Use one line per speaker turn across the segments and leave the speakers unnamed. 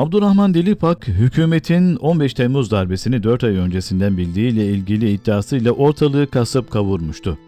Abdurrahman Dilipak, hükümetin 15 Temmuz darbesini 4 ay öncesinden bildiğiyle ilgili iddiasıyla ortalığı kasıp kavurmuştu.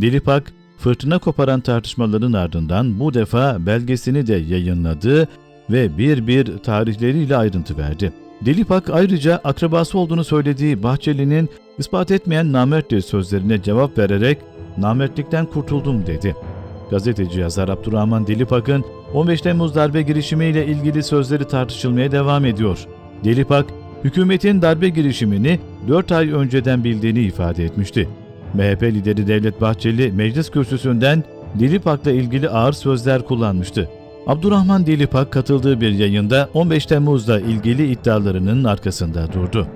Dilipak, fırtına koparan tartışmaların ardından bu defa belgesini de yayınladı ve bir bir tarihleriyle ayrıntı verdi. Dilipak ayrıca akrabası olduğunu söylediği Bahçeli'nin ispat etmeyen namerttir sözlerine cevap vererek namertlikten kurtuldum dedi. Gazeteci yazar Abdurrahman Dilipak'ın 15 Temmuz darbe girişimiyle ilgili sözleri tartışılmaya devam ediyor. Dilipak, hükümetin darbe girişimini 4 ay önceden bildiğini ifade etmişti. MHP lideri Devlet Bahçeli meclis kürsüsünden Dilipak'la ilgili ağır sözler kullanmıştı. Abdurrahman Dilipak katıldığı bir yayında 15 Temmuz'la ilgili iddialarının arkasında durdu.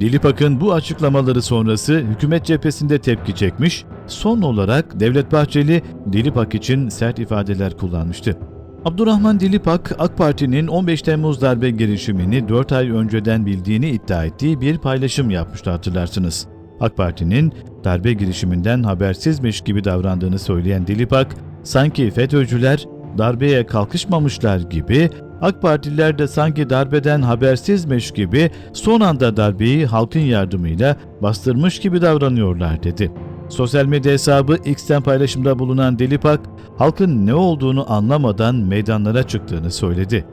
Dilipak'ın bu açıklamaları sonrası hükümet cephesinde tepki çekmiş, son olarak Devlet Bahçeli Dilipak için sert ifadeler kullanmıştı. Abdurrahman Dilipak, AK Parti'nin 15 Temmuz darbe girişimini 4 ay önceden bildiğini iddia ettiği bir paylaşım yapmıştı hatırlarsınız. AK Parti'nin darbe girişiminden habersizmiş gibi davrandığını söyleyen Dilipak, sanki FETÖ'cüler darbeye kalkışmamışlar gibi AK Partililer de sanki darbeden habersizmiş gibi son anda darbeyi halkın yardımıyla bastırmış gibi davranıyorlar dedi. Sosyal medya hesabı X'ten paylaşımda bulunan Delipak, halkın ne olduğunu anlamadan meydanlara çıktığını söyledi.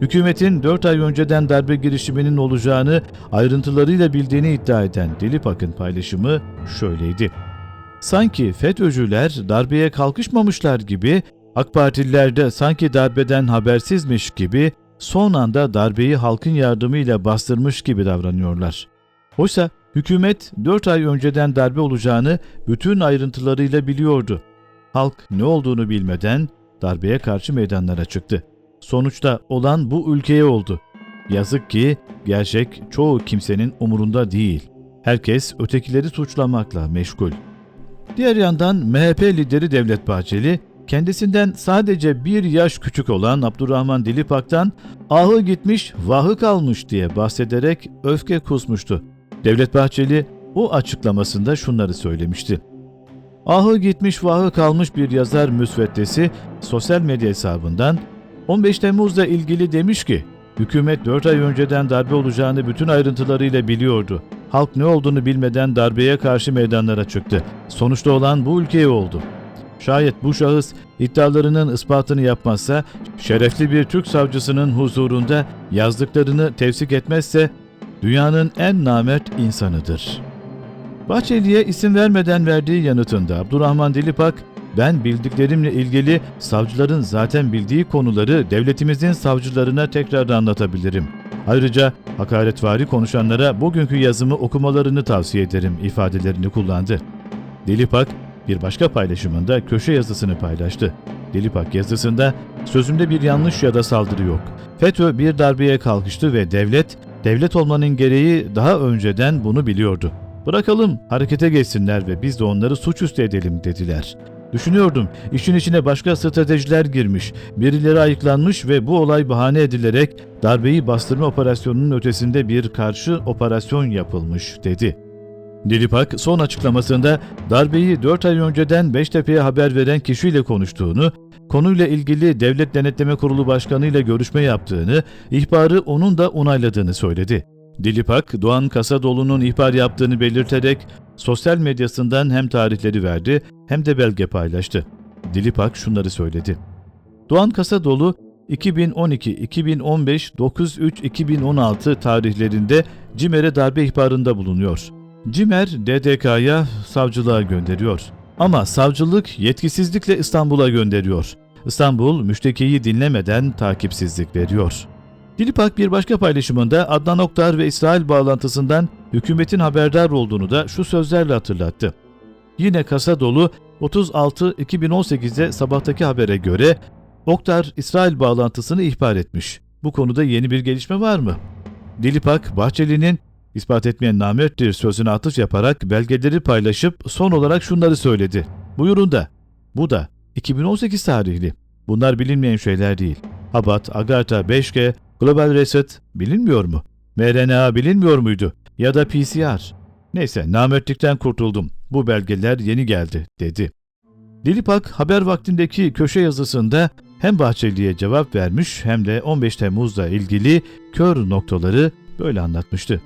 Hükümetin 4 ay önceden darbe girişiminin olacağını ayrıntılarıyla bildiğini iddia eden Delipak'ın paylaşımı şöyleydi. Sanki FETÖ'cüler darbeye kalkışmamışlar gibi AK Partililer de sanki darbeden habersizmiş gibi son anda darbeyi halkın yardımıyla bastırmış gibi davranıyorlar. Oysa hükümet 4 ay önceden darbe olacağını bütün ayrıntılarıyla biliyordu. Halk ne olduğunu bilmeden darbeye karşı meydanlara çıktı. Sonuçta olan bu ülkeye oldu. Yazık ki gerçek çoğu kimsenin umurunda değil. Herkes ötekileri suçlamakla meşgul. Diğer yandan MHP lideri Devlet Bahçeli kendisinden sadece bir yaş küçük olan Abdurrahman Dilipak'tan ahı gitmiş vahı kalmış diye bahsederek öfke kusmuştu. Devlet Bahçeli o açıklamasında şunları söylemişti. Ahı gitmiş vahı kalmış bir yazar müsveddesi sosyal medya hesabından 15 Temmuz'la ilgili demiş ki hükümet 4 ay önceden darbe olacağını bütün ayrıntılarıyla biliyordu. Halk ne olduğunu bilmeden darbeye karşı meydanlara çıktı. Sonuçta olan bu ülkeye oldu. Şayet bu şahıs iddialarının ispatını yapmazsa, şerefli bir Türk savcısının huzurunda yazdıklarını tevsik etmezse dünyanın en namert insanıdır. Bahçeli'ye isim vermeden verdiği yanıtında Abdurrahman Dilipak, ben bildiklerimle ilgili savcıların zaten bildiği konuları devletimizin savcılarına tekrar anlatabilirim. Ayrıca hakaretvari konuşanlara bugünkü yazımı okumalarını tavsiye ederim ifadelerini kullandı. Dilipak, bir başka paylaşımında köşe yazısını paylaştı. Dilipak yazısında sözümde bir yanlış ya da saldırı yok. FETÖ bir darbeye kalkıştı ve devlet, devlet olmanın gereği daha önceden bunu biliyordu. Bırakalım harekete geçsinler ve biz de onları suçüstü edelim dediler. Düşünüyordum işin içine başka stratejiler girmiş, birileri ayıklanmış ve bu olay bahane edilerek darbeyi bastırma operasyonunun ötesinde bir karşı operasyon yapılmış dedi. Dilipak son açıklamasında darbeyi 4 ay önceden Beştepe'ye haber veren kişiyle konuştuğunu, konuyla ilgili Devlet Denetleme Kurulu Başkanı ile görüşme yaptığını, ihbarı onun da onayladığını söyledi. Dilipak, Doğan Kasadoğlu'nun ihbar yaptığını belirterek sosyal medyasından hem tarihleri verdi hem de belge paylaştı. Dilipak şunları söyledi. Doğan Kasadoğlu 2012, 2015, 93, 2016 tarihlerinde CİMER'e darbe ihbarında bulunuyor. CİMER DDK'ya savcılığa gönderiyor. Ama savcılık yetkisizlikle İstanbul'a gönderiyor. İstanbul müştekiyi dinlemeden takipsizlik veriyor. Dilipak bir başka paylaşımında Adnan Oktar ve İsrail bağlantısından hükümetin haberdar olduğunu da şu sözlerle hatırlattı. Yine kasa dolu 36-2018'de sabahtaki habere göre Oktar İsrail bağlantısını ihbar etmiş. Bu konuda yeni bir gelişme var mı? Dilipak, Bahçeli'nin ispat etmeyen namerttir sözüne atıf yaparak belgeleri paylaşıp son olarak şunları söyledi. Buyurun da. Bu da 2018 tarihli. Bunlar bilinmeyen şeyler değil. Habat, Agartha, 5G, Global Reset bilinmiyor mu? mRNA bilinmiyor muydu? Ya da PCR? Neyse namertlikten kurtuldum. Bu belgeler yeni geldi dedi. Dilipak haber vaktindeki köşe yazısında hem Bahçeli'ye cevap vermiş hem de 15 Temmuz'la ilgili kör noktaları böyle anlatmıştı.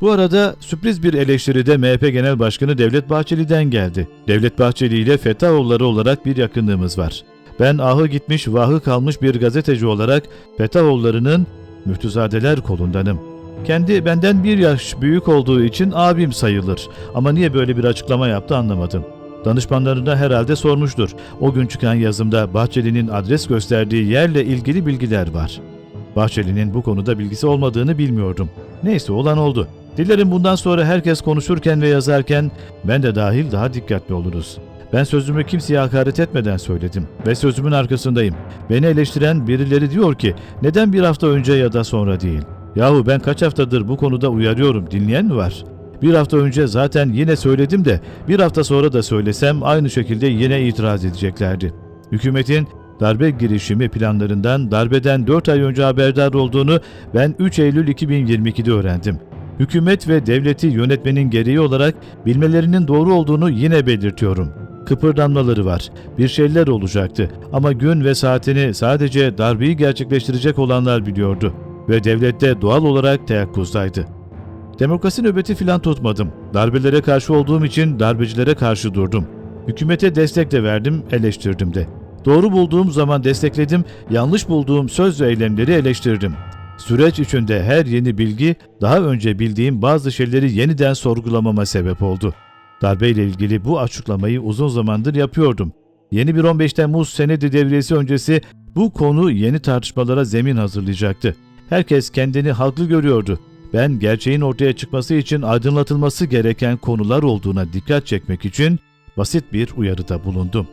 Bu arada sürpriz bir eleştiri de MHP Genel Başkanı Devlet Bahçeli'den geldi. Devlet Bahçeli ile Fethaoğulları olarak bir yakınlığımız var. Ben ahı gitmiş vahı kalmış bir gazeteci olarak Fethaoğulları'nın müftüzadeler kolundanım. Kendi benden bir yaş büyük olduğu için abim sayılır. Ama niye böyle bir açıklama yaptı anlamadım. Danışmanlarına herhalde sormuştur. O gün çıkan yazımda Bahçeli'nin adres gösterdiği yerle ilgili bilgiler var. Bahçeli'nin bu konuda bilgisi olmadığını bilmiyordum. Neyse olan oldu. Dilerim bundan sonra herkes konuşurken ve yazarken ben de dahil daha dikkatli oluruz. Ben sözümü kimseye hakaret etmeden söyledim ve sözümün arkasındayım. Beni eleştiren birileri diyor ki neden bir hafta önce ya da sonra değil? Yahu ben kaç haftadır bu konuda uyarıyorum dinleyen mi var? Bir hafta önce zaten yine söyledim de bir hafta sonra da söylesem aynı şekilde yine itiraz edeceklerdi. Hükümetin darbe girişimi planlarından darbeden 4 ay önce haberdar olduğunu ben 3 Eylül 2022'de öğrendim. Hükümet ve devleti yönetmenin gereği olarak bilmelerinin doğru olduğunu yine belirtiyorum. Kıpırdanmaları var. Bir şeyler olacaktı ama gün ve saatini sadece darbeyi gerçekleştirecek olanlar biliyordu ve devlette doğal olarak teyakkuzdaydı. Demokrasi nöbeti filan tutmadım. Darbelere karşı olduğum için darbecilere karşı durdum. Hükümete destek de verdim, eleştirdim de. Doğru bulduğum zaman destekledim, yanlış bulduğum söz ve eylemleri eleştirdim. Süreç içinde her yeni bilgi daha önce bildiğim bazı şeyleri yeniden sorgulamama sebep oldu. Darbeyle ilgili bu açıklamayı uzun zamandır yapıyordum. Yeni bir 15 Temmuz senedi devriyesi öncesi bu konu yeni tartışmalara zemin hazırlayacaktı. Herkes kendini haklı görüyordu. Ben gerçeğin ortaya çıkması için aydınlatılması gereken konular olduğuna dikkat çekmek için basit bir uyarıda bulundum.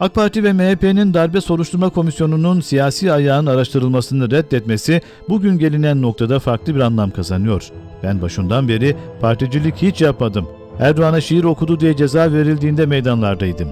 AK Parti ve MHP'nin darbe soruşturma komisyonunun siyasi ayağın araştırılmasını reddetmesi bugün gelinen noktada farklı bir anlam kazanıyor. Ben başından beri particilik hiç yapmadım. Erdoğan'a şiir okudu diye ceza verildiğinde meydanlardaydım.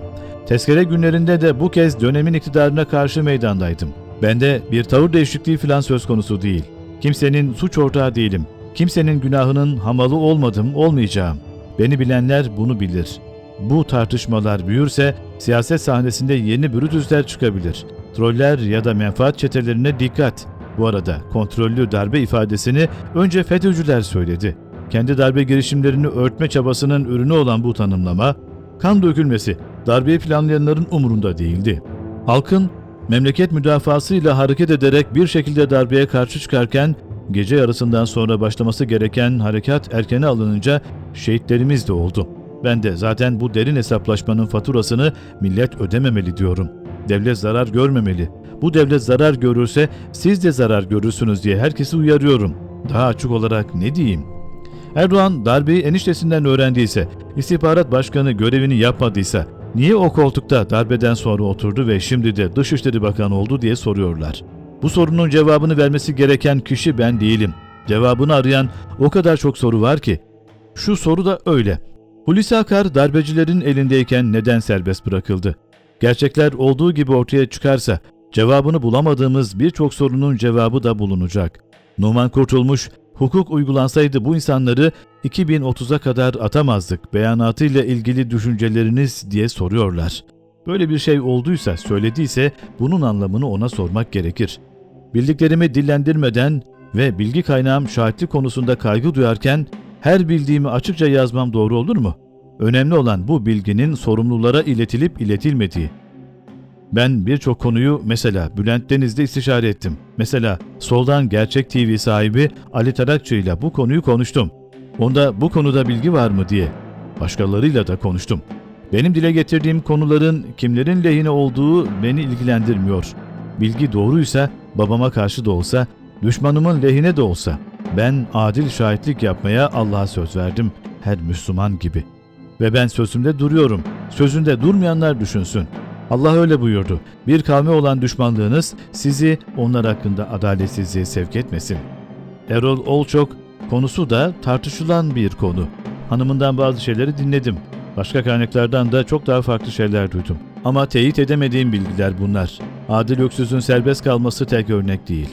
Tezkere günlerinde de bu kez dönemin iktidarına karşı meydandaydım. Bende bir tavır değişikliği falan söz konusu değil. Kimsenin suç ortağı değilim. Kimsenin günahının hamalı olmadım, olmayacağım. Beni bilenler bunu bilir. Bu tartışmalar büyürse siyaset sahnesinde yeni bürütüsler çıkabilir. Troller ya da menfaat çetelerine dikkat. Bu arada kontrollü darbe ifadesini önce FETÖ'cüler söyledi. Kendi darbe girişimlerini örtme çabasının ürünü olan bu tanımlama, kan dökülmesi darbeyi planlayanların umurunda değildi. Halkın memleket müdafasıyla hareket ederek bir şekilde darbeye karşı çıkarken gece yarısından sonra başlaması gereken harekat erkene alınınca şehitlerimiz de oldu. Ben de zaten bu derin hesaplaşmanın faturasını millet ödememeli diyorum. Devlet zarar görmemeli. Bu devlet zarar görürse siz de zarar görürsünüz diye herkesi uyarıyorum. Daha açık olarak ne diyeyim? Erdoğan darbeyi eniştesinden öğrendiyse, istihbarat başkanı görevini yapmadıysa, niye o koltukta darbeden sonra oturdu ve şimdi de Dışişleri Bakanı oldu diye soruyorlar. Bu sorunun cevabını vermesi gereken kişi ben değilim. Cevabını arayan o kadar çok soru var ki. Şu soru da öyle. Hulusi Akar darbecilerin elindeyken neden serbest bırakıldı? Gerçekler olduğu gibi ortaya çıkarsa cevabını bulamadığımız birçok sorunun cevabı da bulunacak. Numan Kurtulmuş, hukuk uygulansaydı bu insanları 2030'a kadar atamazdık beyanatıyla ilgili düşünceleriniz diye soruyorlar. Böyle bir şey olduysa, söylediyse bunun anlamını ona sormak gerekir. Bildiklerimi dillendirmeden ve bilgi kaynağım şahitlik konusunda kaygı duyarken her bildiğimi açıkça yazmam doğru olur mu? Önemli olan bu bilginin sorumlulara iletilip iletilmediği. Ben birçok konuyu mesela Bülent Deniz'de istişare ettim. Mesela Soldan Gerçek TV sahibi Ali Tarakçı ile bu konuyu konuştum. Onda bu konuda bilgi var mı diye. Başkalarıyla da konuştum. Benim dile getirdiğim konuların kimlerin lehine olduğu beni ilgilendirmiyor. Bilgi doğruysa babama karşı da olsa, düşmanımın lehine de olsa ben adil şahitlik yapmaya Allah'a söz verdim her Müslüman gibi. Ve ben sözümde duruyorum. Sözünde durmayanlar düşünsün. Allah öyle buyurdu. Bir kavme olan düşmanlığınız sizi onlar hakkında adaletsizliğe sevk etmesin. Erol Olçok konusu da tartışılan bir konu. Hanımından bazı şeyleri dinledim. Başka kaynaklardan da çok daha farklı şeyler duydum. Ama teyit edemediğim bilgiler bunlar. Adil Öksüz'ün serbest kalması tek örnek değil.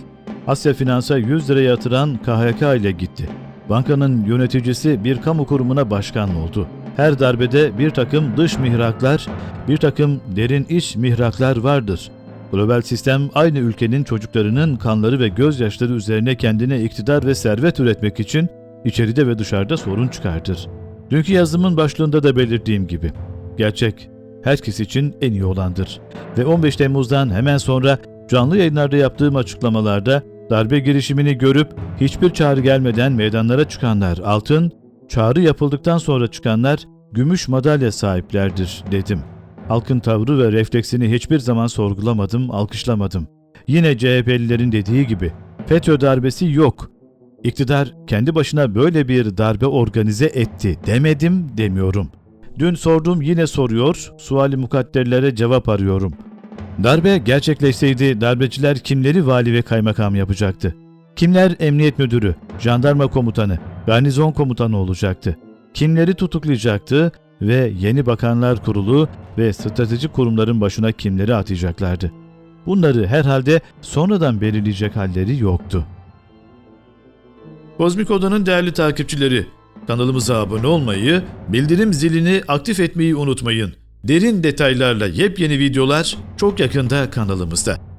Asya Finans'a 100 lira yatıran KHK ile gitti. Bankanın yöneticisi bir kamu kurumuna başkan oldu. her darbede bir takım dış mihraklar, bir takım derin iç mihraklar vardır. Global sistem aynı ülkenin çocuklarının kanları ve gözyaşları üzerine kendine iktidar ve servet üretmek için içeride ve dışarıda sorun çıkartır. Dünkü yazımın başlığında da belirttiğim gibi, gerçek herkes için en iyi olandır. Ve 15 Temmuz'dan hemen sonra canlı yayınlarda yaptığım açıklamalarda darbe girişimini görüp hiçbir çağrı gelmeden meydanlara çıkanlar altın, çağrı yapıldıktan sonra çıkanlar gümüş madalya sahiplerdir dedim. Halkın tavrı ve refleksini hiçbir zaman sorgulamadım, alkışlamadım. Yine CHP'lilerin dediği gibi FETÖ darbesi yok. İktidar kendi başına böyle bir darbe organize etti demedim demiyorum. Dün sordum yine soruyor, suali mukadderlere cevap arıyorum. Darbe gerçekleşseydi darbeciler kimleri vali ve kaymakam yapacaktı? Kimler emniyet müdürü, jandarma komutanı, garnizon komutanı olacaktı? Kimleri tutuklayacaktı ve yeni bakanlar kurulu ve stratejik kurumların başına kimleri atayacaklardı? Bunları herhalde sonradan belirleyecek halleri yoktu. Kozmik Oda'nın değerli takipçileri, kanalımıza abone olmayı, bildirim zilini aktif etmeyi unutmayın. Derin detaylarla yepyeni videolar çok yakında kanalımızda.